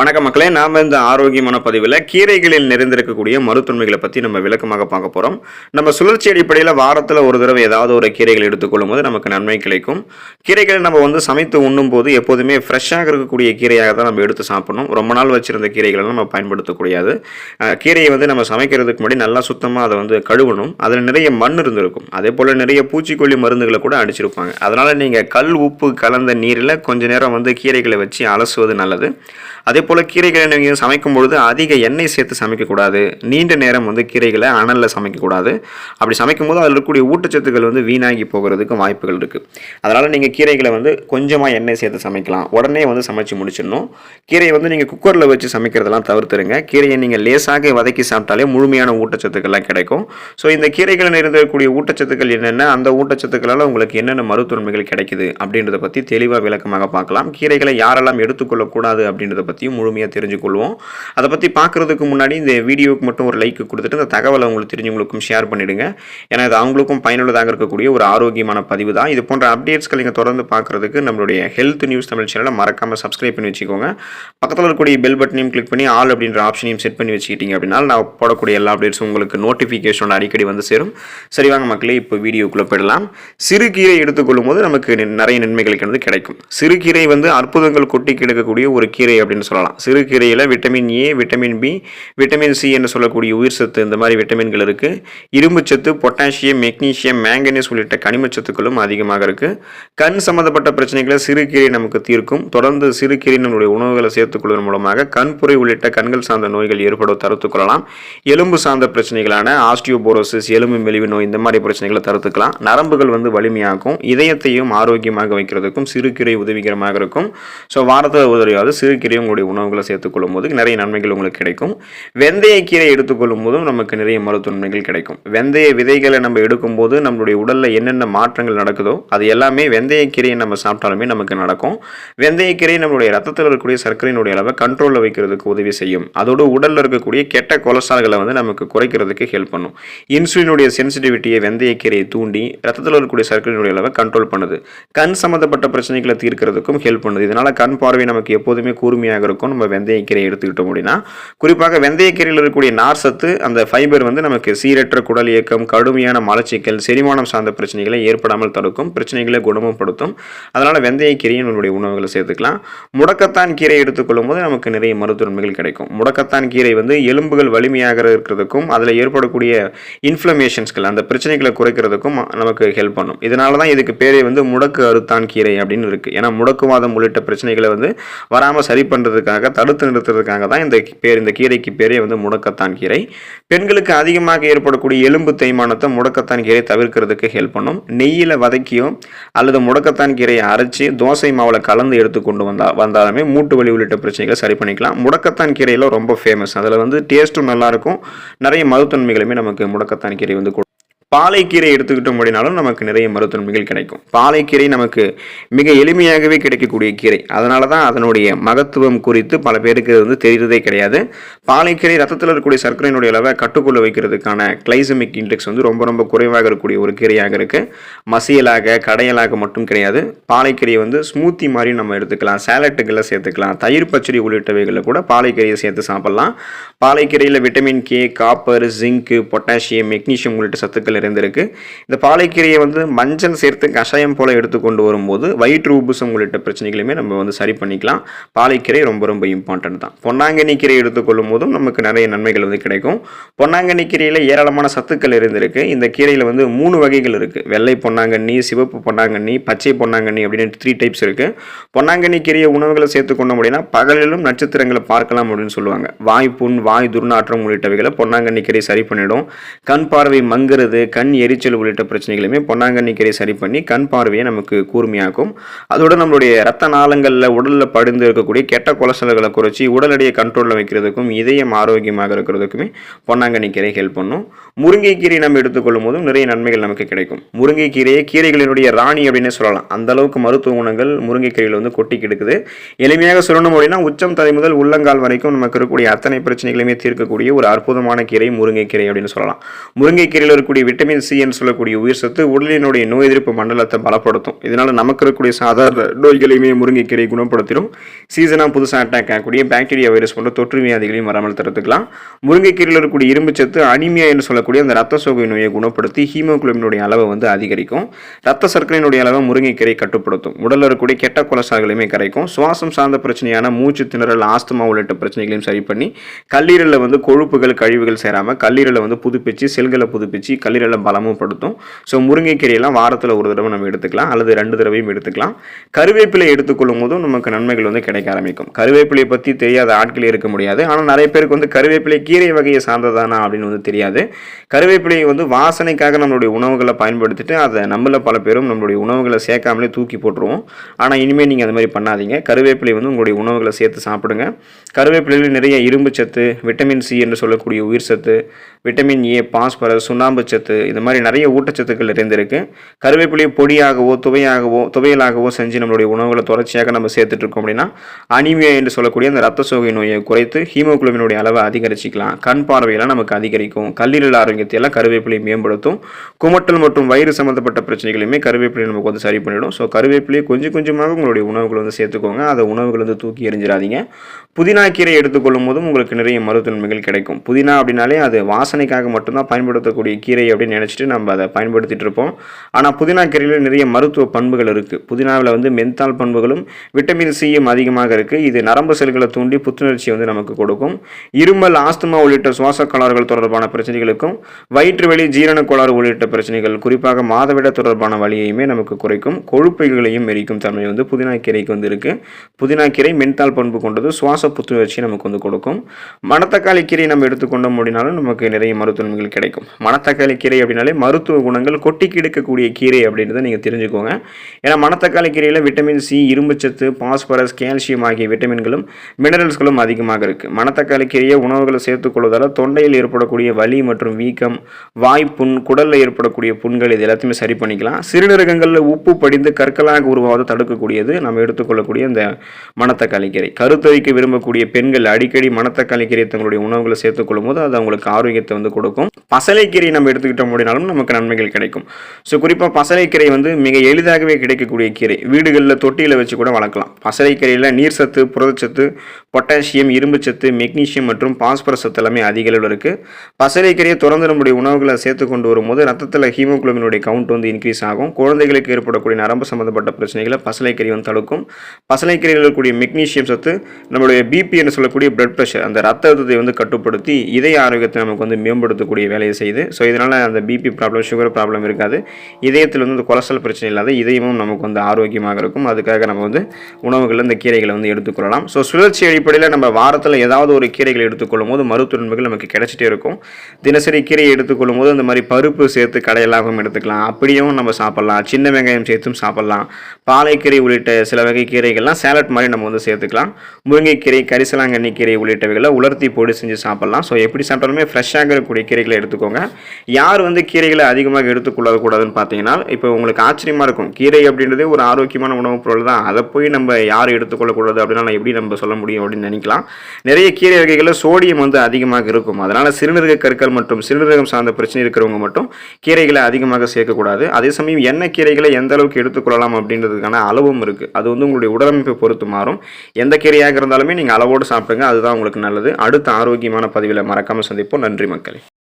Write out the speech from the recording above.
வணக்கம் மக்களே நாம் இந்த ஆரோக்கியமான பதிவில் கீரைகளில் நிறைந்திருக்கக்கூடிய மருத்துவமைகளை பற்றி நம்ம விளக்கமாக பார்க்க போகிறோம் நம்ம சுழற்சி அடிப்படையில் வாரத்தில் ஒரு தடவை ஏதாவது ஒரு கீரைகள் எடுத்துக்கொள்ளும் போது நமக்கு நன்மை கிடைக்கும். கீரைகளை நம்ம வந்து சமைத்து உண்ணும் போது எப்போதுமே ஃப்ரெஷ்ஷாக இருக்கக்கூடிய கீரையாக தான் நம்ம எடுத்து சாப்பிடணும். ரொம்ப நாள் வச்சிருந்த கீரைகளை நம்ம பயன்படுத்தக்கூடாது. கீரையை வந்து நம்ம சமைக்கிறதுக்கு முன்னாடி நல்லா சுத்தமாக அதை வந்து கழுவணும். அதில் நிறைய மண் இருந்திருக்கும். அதே போல் நிறைய பூச்சிக்கொல்லி மருந்துகளை கூட அடிச்சிருப்பாங்க. அதனால் நீங்கள் கல் உப்பு கலந்த நீரில் கொஞ்ச நேரம் வந்து கீரைகளை வச்சு அலசுவது நல்லது. அதே போல் கீரைகளை நீங்கள் சமைக்கும் பொழுது அதிக எண்ணெய் சேர்த்து சமைக்கக்கூடாது. நீண்ட நேரம் வந்து கீரைகளை அனலில் சமைக்கக்கூடாது. அப்படி சமைக்கும் போது அதில் இருக்கக்கூடிய ஊட்டச்சத்துக்கள் வந்து வீணாகி போகிறதுக்கு வாய்ப்புகள் இருக்குது அதனால் நீங்கள் கீரைகளை வந்து கொஞ்சமாக எண்ணெய் சேர்த்து சமைக்கலாம். உடனே வந்து சமைச்சு முடிச்சிடணும். கீரையை வந்து நீங்கள் குக்கரில் வச்சு சமைக்கிறதெல்லாம் தவிர்த்துருங்க. கீரையை நீங்கள் லேசாக வதக்கி சாப்பிட்டாலே முழுமையான ஊட்டச்சத்துக்கள்லாம் கிடைக்கும். ஸோ இந்த கீரைகளில் இருந்தக்கூடிய ஊட்டச்சத்துக்கள் என்னென்ன? அந்த ஊட்டச்சத்துக்களால் உங்களுக்கு என்னென்ன மருத்துவன்மைகள் கிடைக்குது? அப்படின்றத பற்றி தெளிவாக விளக்கமாக பார்க்கலாம். கீரைகளை யாரெல்லாம் எடுத்துக்கொள்ளக்கூடாது அப்படின்றத பற்றி பற்றியும் முழுமையாக தெரிஞ்சுக்கொள்வோம். அதை பற்றி பார்க்குறதுக்கு முன்னாடி இந்த வீடியோவுக்கு மட்டும் ஒரு லைக் கொடுத்துட்டு இந்த தகவலை உங்களுக்கு தெரிஞ்சவங்களுக்கும் ஷேர் பண்ணிடுங்க. ஏன்னா இது அவங்களுக்கும் பயனுள்ளதாக இருக்கக்கூடிய ஒரு ஆரோக்கியமான பதிவு தான். இது போன்ற அப்டேட்ஸ்கள் நீங்கள் தொடர்ந்து பார்க்குறதுக்கு நம்மளுடைய ஹெல்த் நியூஸ் தமிழ் சேனலை மறக்காமல் சப்ஸ்கிரைப் பண்ணி வச்சுக்கோங்க. பக்கத்தில் இருக்கக்கூடிய பெல் பட்டனையும் கிளிக் பண்ணி ஆல் அப்படின்ற ஆப்ஷனையும் செட் பண்ணி வச்சுக்கிட்டீங்க அப்படின்னா நான் போடக்கூடிய எல்லா அப்டேட்ஸும் உங்களுக்கு நோட்டிஃபிகேஷன் அடிக்கடி வந்து சேரும். சரி வாங்க மக்களே இப்போ வீடியோக்குள்ளே போயிடலாம். சிறுகீரை எடுத்துக்கொள்ளும் போது நமக்கு நிறைய நன்மைகள் வந்து கிடைக்கும். சிறுகீரை வந்து அற்புதங்கள் கொட்டி கிடக்கக்கூடிய ஒரு கீரை அப்படின்னு சொல்லலாம். சிறுகீரையில் vitamin A vitamin B vitamin C என்று சொல்லக்கூடிய உயிர் சத்து இந்த மாதிரி விட்டமின்கள் இருக்குது இரும்பு சத்து பொட்டாசியம் மெக்னீசியம் மேங்கனீஸ் உள்ளிட்ட கனிமச் சத்துக்களும் அதிகமாக இருக்குது கண் சம்மந்தப்பட்ட பிரச்சனைகளை சிறுகீரை நமக்கு தீர்க்கும். தொடர்ந்து சிறுகீரை நம்மளுடைய உணவுகளை சேர்த்துக்கொள்வதன் மூலமாக கண்புரை உள்ளிட்ட கண்கள் சார்ந்த நோய்கள் ஏற்படும் தடுத்துக்கொள்ளலாம். எலும்பு சார்ந்த பிரச்சனைகளான ஆஸ்டியோபோரோசிஸ் எலும்பு மெலிவு நோய் இந்த மாதிரி பிரச்சனைகளை தடுத்துக்கலாம். நரம்புகள் வந்து வலிமையாக்கும். இதயத்தையும் ஆரோக்கியமாக வைக்கிறதுக்கும் சிறுகீரை உதவிகரமாக இருக்கும். ஸோ வாரத்தில் உதவியாவது சிறுகீரையும் உங்களுடைய உணவுகளை சேர்த்துக்கொள்ளும் போது நிறைய நன்மைகள் உங்களுக்கு கிடைக்கும். வெந்தயக்கீரை எடுத்துக்கொள்ளும் போதும் நமக்கு நிறைய மருத்துவ நன்மைகள் கிடைக்கும். வெந்தய விதைகளை நம்ம எடுக்கும்போது நம்மளுடைய உடலில் என்னென்ன மாற்றங்கள் நடக்குதோ அது எல்லாமே வெந்தயக்கீரையை நம்ம சாப்பிட்டாலுமே நமக்கு நடக்கும். வெந்தயக்கீரை நம்மளுடைய ரத்தத்தில் இருக்கக்கூடிய சர்க்கரையினுடைய அளவை கண்ட்ரோலில் வைக்கிறதுக்கு உதவி செய்யும். அதோடு உடலில் இருக்கக்கூடிய கெட்ட கொலஸ்ட்ரால்களை வந்து நமக்கு குறைக்கிறதுக்கு ஹெல்ப் பண்ணும். இன்சுலினுடைய சென்சிட்டிவிட்டியை வெந்தயக்கீரையை தூண்டி ரத்தத்தில் இருக்கக்கூடிய சர்க்கரையினுடைய அளவை கண்ட்ரோல் பண்ணுது. கண் சம்மந்தப்பட்ட பிரச்சனைகளை தீர்க்கிறதுக்கும் ஹெல்ப் பண்ணுது. இதனால் கண் பார்வை நமக்கு எப்போதுமே கூர்மையாக இருக்கும் நம்ம வெந்தயக்கீரை எடுத்துக்கிட்டோம் அப்படின்னா குறிப்பாக வெந்தயக்கீரையில் இருக்கக்கூடிய நார் சத்து அந்த ஃபைபர் வந்து நமக்கு சீரற்ற குடல் இயக்கம் கடுமையான மலச்சிக்கல் செரிமானம் சார்ந்த பிரச்சனைகளை ஏற்படாமல் தடுக்கும் பிரச்சனைகளை குணமப்படுத்தும். அதனால் வெந்தயக்கீரையும் நம்மளுடைய உணவுகளை சேர்த்துக்கலாம். முடக்கத்தான் கீரை எடுத்துக்கொள்ளும் போது நமக்கு நிறைய மருத்துவ நன்மைகள் கிடைக்கும். முடக்கத்தான் கீரை வந்து எலும்புகள் வலிமையாக இருக்கிறதுக்கும் அதில் ஏற்படக்கூடிய இன்ஃப்ளமேஷன்ஸ்கள் அந்த பிரச்சனைகளை குறைக்கிறதுக்கும் நமக்கு ஹெல்ப் பண்ணும். இதனால தான் இதுக்கு பேரே வந்து முடக்கு அறுத்தான் கீரை அப்படின்னு இருக்குது ஏன்னா முடக்குவாதம் உள்ளிட்ட பிரச்சனைகளை வந்து வராமல் சரி பண்ணுறதுக்காக தடுத்து நிறுத்துறதுக்காக தான் இந்த பேர் இந்த கீரைக்கு பேரே வந்து முடக்கத்தான் கீரை. பெண்களுக்கு அதிகமாக ஏற்படக்கூடிய எலும்பு தேய்மானத்தை முடக்கத்தான் கீரை தவிர்க்கிறதுக்கு ஹெல்ப் பண்ணும். நெய்யில் வதக்கியோ அல்லது முடக்கத்தான் கீரையை அரைச்சி தோசை மாவில் கலந்து எடுத்து கொண்டு வந்தால் வந்தாலுமே மூட்டு வலி உள்ளிட்ட பிரச்சனைகளை சரி பண்ணிக்கலாம். முடக்கத்தான் கீரையில் ரொம்ப ஃபேமஸ் அதில் வந்து டேஸ்ட்டும் நல்லாயிருக்கும் நிறைய மருத்துவன்மைகளுமே நமக்கு முடக்கத்தான் கீரை வந்து பாலைக்கீரை எடுத்துக்கிட்டோம் அப்படின்னாலும் நமக்கு நிறைய மருத்துவன்மைகள் கிடைக்கும். பாலைக்கீரை நமக்கு மிக எளிமையாகவே கிடைக்கக்கூடிய கீரை. அதனால தான் அதனுடைய மகத்துவம் குறித்து பல பேருக்கு வந்து தெரிகிறதே கிடையாது. பாலைக்கீரை ரத்தத்தில் இருக்கக்கூடிய சர்க்கரையினுடைய அளவை கட்டுக்குள்ள வைக்கிறதுக்கான கிளைசமிக் இண்டெக்ஸ் வந்து ரொம்ப ரொம்ப குறைவாக இருக்கக்கூடிய ஒரு கீரையாக இருக்குது மசியலாக கடையலாக மட்டும் கிடையாது. பாலைக்கீரையை வந்து ஸ்மூத்தி மாதிரி நம்ம எடுத்துக்கலாம். சேலட்டுகளை சேர்த்துக்கலாம். தயிர் பச்சடி உள்ளிட்டவைகளில் கூட பாலைக்கீரையை சேர்த்து சாப்பிட்லாம். பாலைக்கீரையில் vitamin K copper zinc potassium magnesium உள்ளிட்ட சத்துக்கள் நிறைந்திருக்கு. இந்த பாலைக்கீரையை வந்து மஞ்சள் சேர்த்து கஷாயம் போல எடுத்துக்கொண்டு வரும்போது வயிற்று உபுசம் உள்ளிட்ட பிரச்சனைகளையுமே நம்ம வந்து சரி பண்ணிக்கலாம். பாலைக்கீரை ரொம்ப ரொம்ப இம்பார்ட்டன்ட் தான். பொன்னாங்கண்ணி கீரை எடுத்துக்கொள்ளும் போதும் நமக்கு நிறைய நன்மைகள் வந்து கிடைக்கும். பொன்னாங்கண்ணி கீரையில் ஏராளமான சத்துக்கள் இருந்திருக்கு இந்த கீரையில் வந்து மூணு வகைகள் இருக்குது வெள்ளை பொன்னாங்கண்ணி சிவப்பு பொன்னாங்கண்ணி பச்சை பொன்னாங்கண்ணி அப்படின்னு த்ரீ டைப்ஸ் இருக்குது பொன்னாங்கண்ணி கீரையை உணவுகளை சேர்த்துக்கொண்டோம் அப்படின்னா பகலிலும் நட்சத்திரங்களை பார்க்கலாம் அப்படின்னு சொல்லுவாங்க. வாய் புண் வாய் துர்நாற்றம் உள்ளிட்டவைகளை பொன்னாங்கண்ணி கீரை சரி பண்ணிடும். கண் பார்வை மங்குறது கண் எரிச்சல் உள்ளிட்ட பிரச்சனைகளுமே பொன்னாங்கண்ணி கீரை சரி பண்ணி கண் பார்வையை நமக்கு கூர்மையாக்கும். அதோட நம்மளுடைய ரத்த நாளங்களில் உடலில் படிந்து இருக்கக்கூடிய கெட்ட கொலசல்களை குறைச்சி உடல் எடையை கண்ட்ரோலில் வைக்கிறதுக்கும் இதயம் ஆரோக்கியமாக இருக்கிறதுக்குமே பொன்னாங்கண்ணி கீரை ஹெல்ப் பண்ணும். முருங்கைக்கீரை நம்ம எடுத்துக்கொள்ளும் போதும் நிறைய நன்மைகள் நமக்கு கிடைக்கும். முருங்கைக்கீரையை கீரைகளினுடைய ராணி அப்படின்னு சொல்லலாம். அந்த அளவுக்கு மருத்துவ குணங்கள் முருங்கைக்கீரையில் வந்து கொட்டி கிடக்குது. எளிமையாக சொல்லணும் அப்படின்னா உச்சம் தலை முதல் உள்ளங்கால் வரைக்கும் நமக்கு இருக்கக்கூடிய அத்தனை பிரச்சனைகளையுமே தீர்க்கக்கூடிய ஒரு அற்புதமான கீரை முருங்கைக்கீரை அப்படின்னு சொல்லலாம். முருங்கைக்கீரையில் இருக்கக்கூடிய விட்டமின் சி சொல்லக்கூடிய உயிர் சத்து உடலினுடைய நோய் எதிர்ப்பு மண்டலத்தை பலப்படுத்தும். இதனால் நமக்கு இருக்கக்கூடிய சாதாரண நோய்களையுமே முருங்கைக்கீரை குணப்படுத்திடும். சீசனாக புதுசாக அட்டாக் ஆகக்கூடிய பாக்டீரியா வைரஸ் போன்ற தொற்று வியாதிகளையும் வராமல் தடுத்துக்கலாம். முருங்கைக்கீரையில் இருக்கக்கூடிய இரும்பு சத்து அனிமியா என்று சொல்லக்கூடிய அந்த ரத்த சோகை நோயை குணப்படுத்தி ஹீமோகுளோபினுடைய அளவை வந்து அதிகரிக்கும். ரத்த சர்க்கரையினுடைய அளவை முருங்கைக்கீரை கட்டுப்படுத்தும். உடலில் இருக்கக்கூடிய கெட்ட கொலஸ்ட்ரால்களையுமே கரைக்கும் சுவாசம் சார்ந்த பிரச்சனையான மூச்சு திணறல் ஆஸ்துமா உள்ளிட்ட பிரச்சனைகளையும் சரி பண்ணி கல்லீரலில் வந்து கொழுப்புகள் கழிவுகள் சேராமல் கல்லீரலை வந்து புதுப்பிச்சு செல்களை புதுப்பிச்சு கல்லீரல் பலமும் படுத்தும். ஸோ முருங்கைக்கீரையெல்லாம் வாரத்தில் ஒரு தடவை நம்ம எடுத்துக்கலாம். அல்லது ரெண்டு தடவையும் எடுத்துக்கலாம். கருவேப்பிலை எடுத்துக்கொள்ளும் போதும் நமக்கு நன்மைகள் வந்து கிடைக்க ஆரம்பிக்கும். கருவேப்பிலையை பற்றி தெரியாத ஆட்கள் இருக்க முடியாது. ஆனால் நிறைய பேருக்கு வந்து கருவேப்பிலை கீரை வகையை சார்ந்ததானா அப்படின்னு வந்து தெரியாது. கருவேப்பிலையை வந்து வாசனைக்காக நம்மளுடைய உணவுகளை பயன்படுத்திட்டு அதை நம்மள பல பேரும் நம்மளுடைய உணவுகளை சேர்க்காமலே தூக்கி போட்டுருவோம். ஆனால் இனிமேல் நீங்கள் அது மாதிரி பண்ணாதீங்க. கருவேப்பிலை வந்து உங்களுடைய உணவுகளை சேர்த்து சாப்பிடுங்க. கருவேப்பிலையில் நிறைய இரும்பு சத்து விட்டமின் சி என்று சொல்லக்கூடிய உயிர் சத்து விட்டமின் ஏ பாஸ்பரஸ் சுண்ணாம்பு சத்து இந்த மாதிரி நிறைய ஊட்டச்சத்துக்கள் நிறைந்திருக்கு. கருவேப்பிலையை பொடியாகவோ துவையாகவோ துவையலாகவோ செஞ்சு நம்மளுடைய உணவுகளை தொடர்ச்சியாக நம்ம சேர்த்துட்டு இருக்கோம் அப்படின்னா அனிமியா என்று சொல்லக்கூடிய அந்த ரத்த சோகை நோயை குறைத்து ஹீமோகுளோபினுடைய அளவை அதிகரிச்சிக்கலாம். கண் பார்வையெல்லாம் நமக்கு அதிகரிக்கும். கல்லீரல் ஆரோக்கியத்தையெல்லாம் கருவேப்பிலையை மேம்படுத்தும். குமட்டல் மற்றும் வயிறு சம்மந்தப்பட்ட பிரச்சனைகளையுமே கருவேப்பிலை நமக்கு வந்து சரி பண்ணிடும். ஸோ கருவேப்பிலையை கொஞ்சம் கொஞ்சமாக உங்களுடைய உணவுகளை வந்து சேர்த்துக்கோங்க. அதை உணவுகள் வந்து தூக்கி எறிஞ்சிடாதீங்க. புதினா கீரை எடுத்துக்கொள்ளும் போதும் உங்களுக்கு நிறைய மருத்துவன்மைகள் கிடைக்கும். புதினா அப்படின்னாலே அது வாசனைக்காக மட்டும்தான் பயன்படுத்தக்கூடிய கீரை அப்படின்னு நினச்சிட்டு நம்ம அதை பயன்படுத்திட்டு இருப்போம். ஆனால் புதினா கீரையில் நிறைய மருத்துவ பண்புகள் இருக்குது புதினாவில் வந்து மென்தால் பண்புகளும் விட்டமின் சியும் அதிகமாக இருக்குது இது நரம்பு செல்களை தூண்டி புத்துணர்ச்சியை வந்து நமக்கு கொடுக்கும். இருமல் ஆஸ்துமா உள்ளிட்ட சுவாச கோளாறுகள் தொடர்பான பிரச்சனைகளுக்கும் வயிற்று வலி ஜீரண கோளாறு உள்ளிட்ட பிரச்சனைகள் குறிப்பாக மாதவிட தொடர்பான வழியையுமே நமக்கு குறைக்கும். கொழுப்புகளையும் எரிக்கும் தன்மை வந்து புதினா கீரைக்கு வந்து இருக்குது புதினா கீரை மென்தால் பண்பு கொண்டது சுவாச புத்துணர்ச்சியை நமக்கு வந்து கொடுக்கும். மணத்தக்காளி கீரை நம்ம எடுத்துக்கொண்டோம் அப்படின்னாலும் நமக்கு நிறைய மருத்துவங்கள் கிடைக்கும். மணத்தக்காளி கீரை அப்படின்னாலே மருத்துவ குணங்கள் கொட்டி கிடக்கக்கூடிய கீரை அப்படின்றத நீங்கள் தெரிஞ்சுக்கோங்க. ஏன்னா மணத்தக்காளி கீரையில் விட்டமின் சி இரும்புச்சத்து பாஸ்பரஸ் கால்சியம் ஆகிய விட்டமின்களும் மினரல்ஸ்களும் அதிகமாக இருக்குது மணத்தக்காளி கீரையை உணவுகளை சேர்த்துக்கொள்வதால் தொண்டையில் ஏற்படக்கூடிய வலி மற்றும் வீக்கம் வாய்ப்புண் குடலில் ஏற்படக்கூடிய புண்கள் இது எல்லாத்தையுமே சரி பண்ணிக்கலாம். சிறுநீரகங்களில் உப்பு படிந்து கற்களாக உருவாவதை தடுக்கக்கூடியது நம்ம எடுத்துக்கொள்ளக்கூடிய இந்த மணத்தக்காளி கீரை. கருத்தரிக்க விரும்பக்கூடிய பெண்கள் அடிக்கடி மணத்தக்காளி கீரை தங்களுடைய உணவுகளை சேர்த்துக்கொள்ளும் போது அது அவங்களுக்கு ஆரோக்கியத்தை வந்து கொடுக்கும். பசலைக்கீரை நம்ம எடுத்துக்கிட்டோம் அப்படின்னாலும் நமக்கு நன்மைகள் கிடைக்கும். ஸோ குறிப்பாக பசலைக்கீரை வந்து மிக எளிதாகவே கிடைக்கக்கூடிய கீரை. வீடுகளில் தொட்டியில் வச்சு கூட வளர்க்கலாம். பசலைக்கீரையில் நீர் சத்து புரதச்சத்து பொட்டாசியம் இரும்புச்சத்து மெக்னீசியம் மற்றும் பாஸ்பரஸ் சத்து எல்லாமே அதிக அளவில் இருக்குது பசலைக்கீரையை தொடர்ந்து நம்முடைய உணவுகளை சேர்த்து கொண்டு வரும்போது ரத்தத்தில் ஹீமோகுளோபினுடைய கவுண்ட் வந்து இன்க்ரீஸ் ஆகும். குழந்தைகளுக்கு ஏற்படக்கூடிய நரம்பு சம்மந்தப்பட்ட பிரச்சனைகளை பசலைக்கீரை வந்து தடுக்கும். பசலைக்கீரையில் இருக்கக்கூடிய மெக்னீசியம் சத்து நம்மளுடைய பிபி என்று சொல்லக்கூடிய பிளட் ப்ரெஷர் அந்த ரத்த அழுத்தத்தை வந்து கட்டுப்படுத்தி இதய ஆரோக்கியத்தை நமக்கு வந்து மேம்படுத்தக்கூடிய வேலையை செய்யுது. ஸோ இதனால் அந்த பிபி ப்ராப்ளம் சுகர் ப்ராப்ளம் இருக்காது. இதயத்தில் வந்து இந்த கொலஸ்ட்ரால் பிரச்சனை இல்லாத இதயமும் நமக்கு வந்து ஆரோக்கியமாக இருக்கும். அதுக்காக நம்ம வந்து உணவுகளில் இந்த கீரைகளை வந்து எடுத்துக்கொள்ளலாம். ஸோ சுழற்சி அடிப்படையில் நம்ம வாரத்தில் ஏதாவது ஒரு கீரைகளை எடுத்துக்கொள்ளும் போது மருத்துவ நன்மைகள் நமக்கு கிடைச்சிட்டே இருக்கும். தினசரி கீரையை எடுத்துக்கொள்ளும் போது அந்த மாதிரி பருப்பு சேர்த்து கடையெல்லாம் எடுத்துக்கலாம். அப்படியும் நம்ம சாப்பிட்லாம். சின்ன வெங்காயம் சேர்த்தும் சாப்பிட்லாம். பாலைக்கீரை உள்ளிட்ட சில வகை கீரைகள்லாம் சேலட் மாதிரி நம்ம வந்து சேர்த்துக்கலாம். முருங்கைக்கீரை கரிசலாங்கண்ணி கீரை உள்ளிட்டவைகளை உலர்த்தி பொடி செஞ்சு சாப்பிட்லாம். ஸோ எப்படி சாப்பிட்டாலுமே ஃப்ரெஷ்ஷாக இருக்கக்கூடிய கீரைகளை எடுத்துக்கோங்க. யார் வந்து கீரைகளை அதிகமாக எடுத்துக்கொள்ளக்கூடாதுன்னு பார்த்தீங்கன்னா இப்போ உங்களுக்கு ஆச்சரியமாக இருக்கும். கீரை அப்படின்றதே ஒரு ஆரோக்கியமான உணவுப் பொருள் தான். அதை போய் நம்ம யார் எடுத்துக்கொள்ளக்கூடாது அப்படின்னா எப்படி நம்ம சொல்ல முடியும் அப்படின்னு நினைக்கலாம். நிறைய கீரை வகைகளில் சோடியம் வந்து அதிகமாக இருக்கும். அதனால் சிறுநீரக கற்கள் மற்றும் சிறுநீரகம் சார்ந்த பிரச்சனை இருக்கிறவங்க மட்டும் கீரைகளை அதிகமாக சேர்க்கக்கூடாது. அதே சமயம் என்ன கீரைகளை எந்த அளவுக்கு எடுத்துக்கொள்ளலாம் அப்படின்றதுக்கான அளவும் இருக்குது அது வந்து உங்களுடைய உடலமைப்பை பொறுத்து மாறும். எந்த கீரையாக இருந்தாலுமே நீங்கள் அளவோடு சாப்பிடுங்க. அதுதான் உங்களுக்கு நல்லது. அடுத்த ஆரோக்கியமான பதிவில் மறக்காமல் சந்திப்போம். நன்றி மக்கள். Márcale.